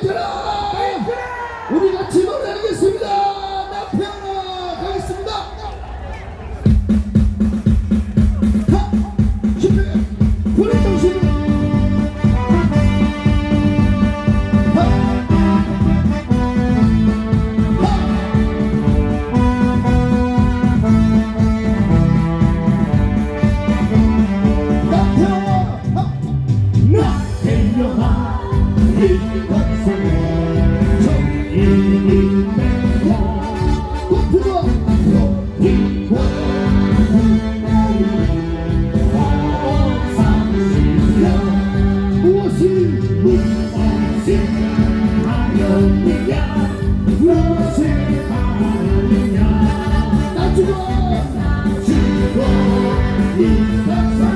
페인트라! 우리가 지원을 하겠습니다! Let's go!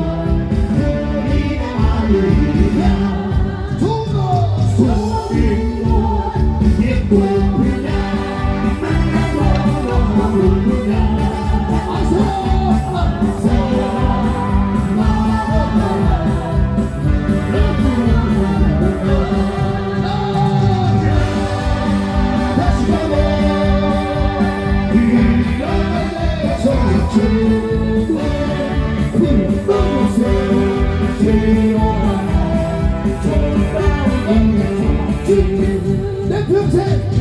They could take.